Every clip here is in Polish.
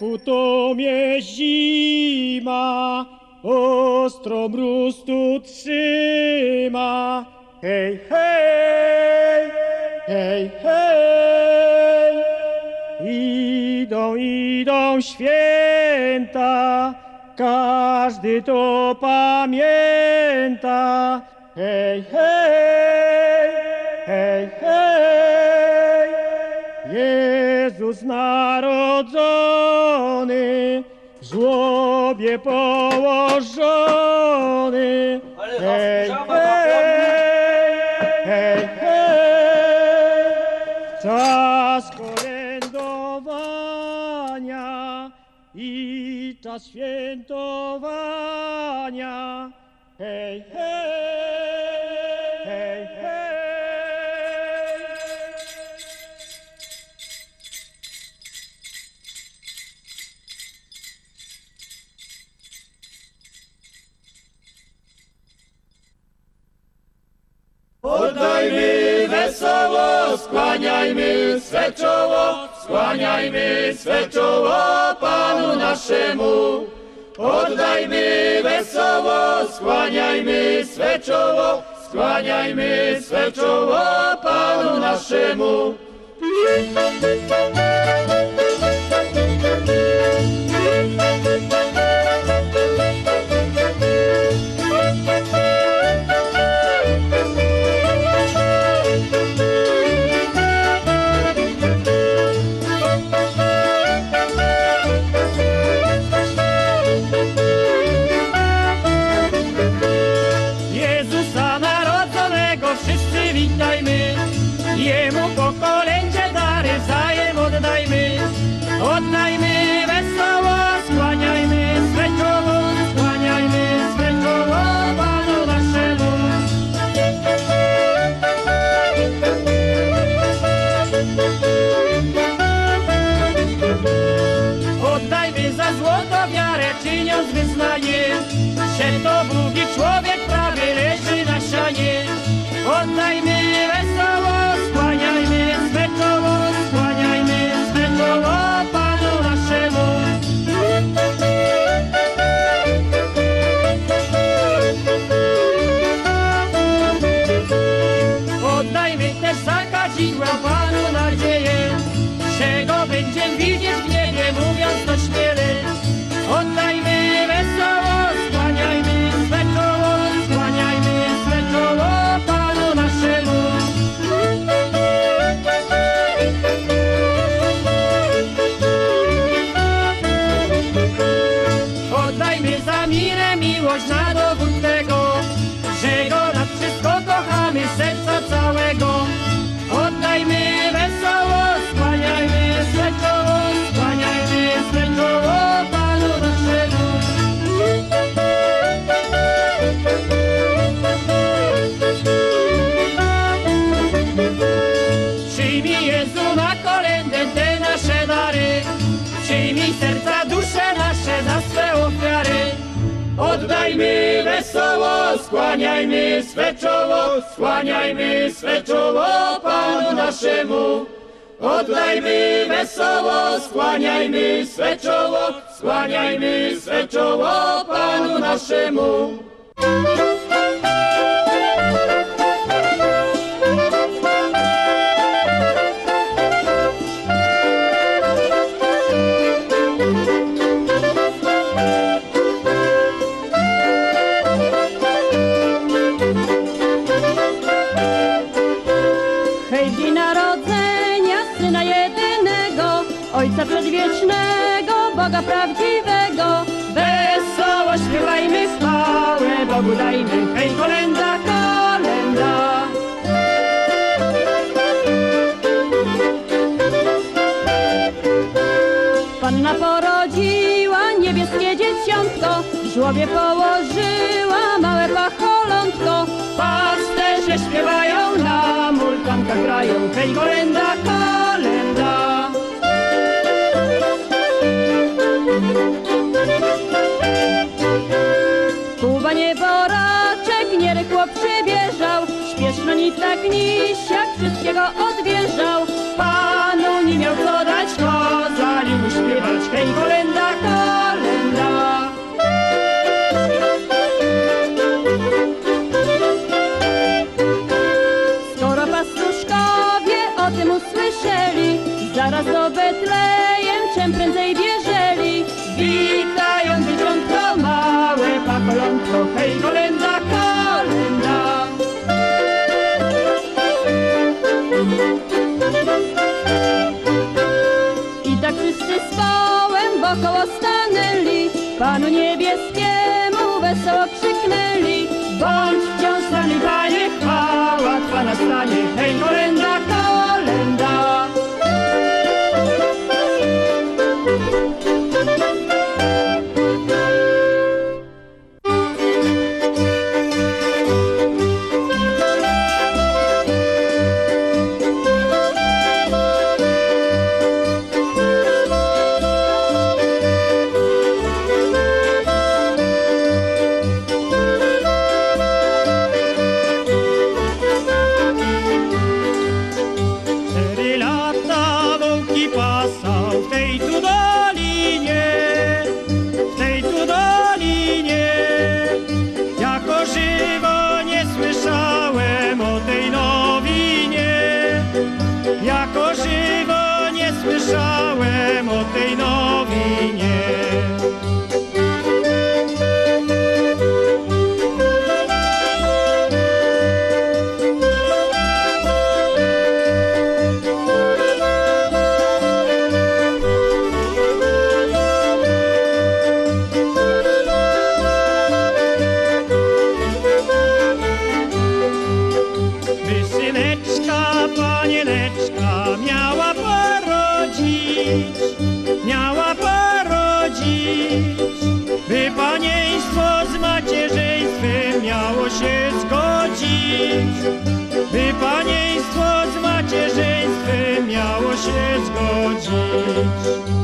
w utomie zima, ostro mróz tu trzyma. Hej, hej, hej, hej. Idą, idą święta, każdy to pamięta. Hej, hej, hej, hej. Jezus narodzony, w żłobie położony. Hej, hej, hej, hej. Czas kolędowania i czas świętowania. Hej, hej, skłaniajmy swe czoło, skłaniajmy swe czoło Panu naszemu. Oddajmy wesoło, skłaniajmy swe czoło, skłaniajmy swe czoło Panu naszemu. Oddajmy wesoło, skłaniajmy swe czoło, skłaniajmy swe czoło Panu naszemu. Oddajmy wesoło, skłaniajmy swe czoło, skłaniajmy swe czoło Panu naszemu. Przedwiecznego, Boga prawdziwego. Wesoło śpiewajmy chwałę Bogu dajmy, hej kolenda, kolenda. Panna porodziła niebieskie dzieciątko, w żłobie położyła małe pacholątko. Pasterze śpiewają na mulkankach grają, hej kolenda, kolenda. Kuba nieboraczek nierychło przybieżał, śpieszno ni tak niś, jak wszystkiego odwierzał. Deus.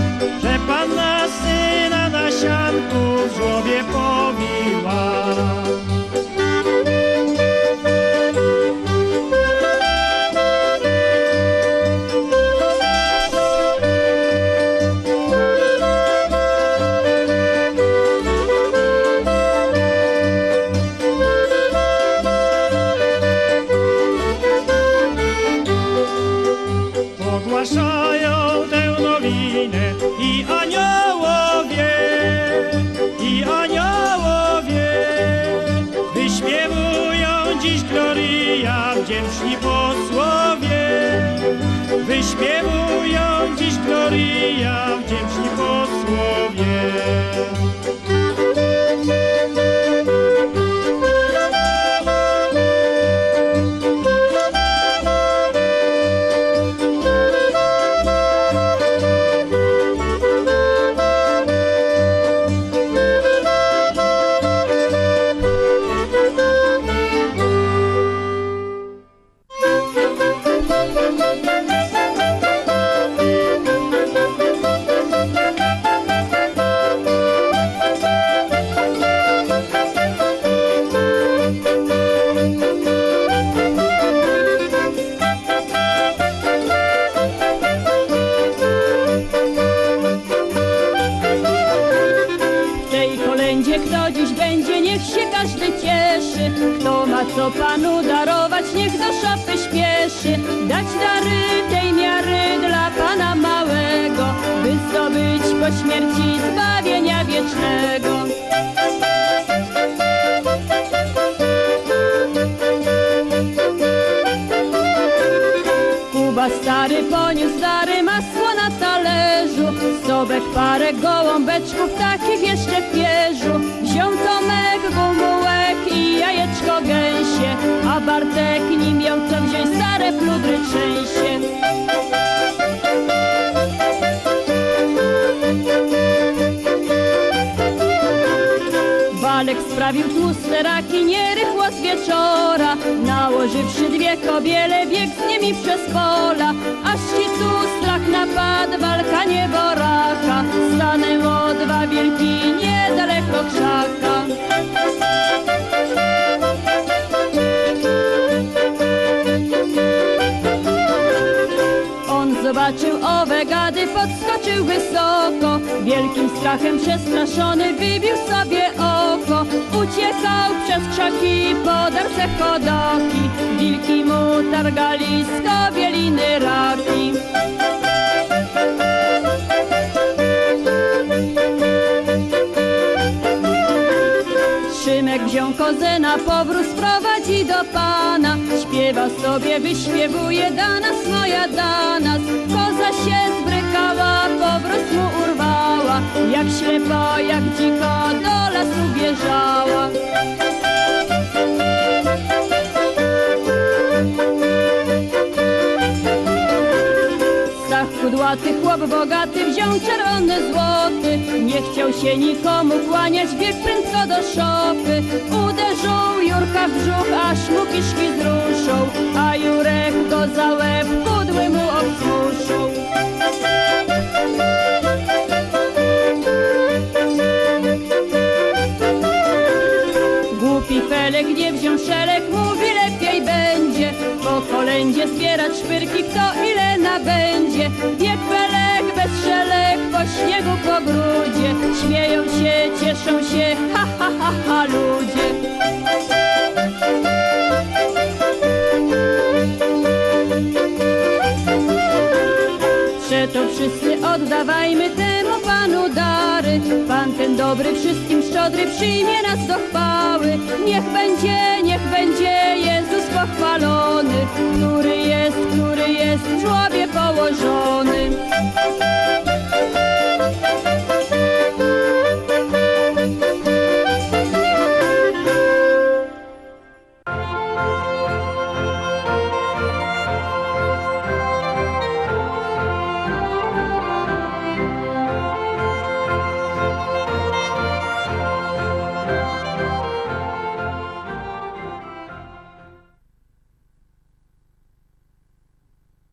Yeah. Maria. śmierci zbawienia wiecznego. Kuba stary poniósł dary masło na talerzu, sobek parę gołąbeczków takich jeszcze w pierzu. Wziął Tomek gumułek i jajeczko gęsie, a Bartek nim miał co wziąć stare pludry trzęsie. Walek sprawił tłuste raki nierychło z wieczora. Nałożywszy dwie kobiele bieg z przez pola. Aż ci tu podskoczył wysoko Wielkim strachem przestraszony wybił sobie oko Uciekał przez krzaki, podarł se chodoki Wilki mu targali z kobieliny raki Szymek wziął kozę na powrót, sprowadzi do pana. Śpiewa sobie, wyśpiewuje Danas, moja Danas. Koza się zbrykała, powrót mu urwała. Jak ślepo, jak dziko Kudłaty, chłop bogaty, wziął czerwony złoty. Nie chciał się nikomu kłaniać, biegł prędko do szopy. Uderzył Jurka w brzuch, aż mu kiszki. A Jurek go za łeb kudły mu obsmuszą. Głupi Felek nie wziął szelek, mówi lepiej będzie Po kolędzie zbierać szpyrki, kto wszyscy oddawajmy temu Panu dary. Pan ten dobry, wszystkim szczodry, przyjmie nas do chwały. Niech będzie, niech będzie Jezus pochwalony, który jest, który jest w żłobie położony.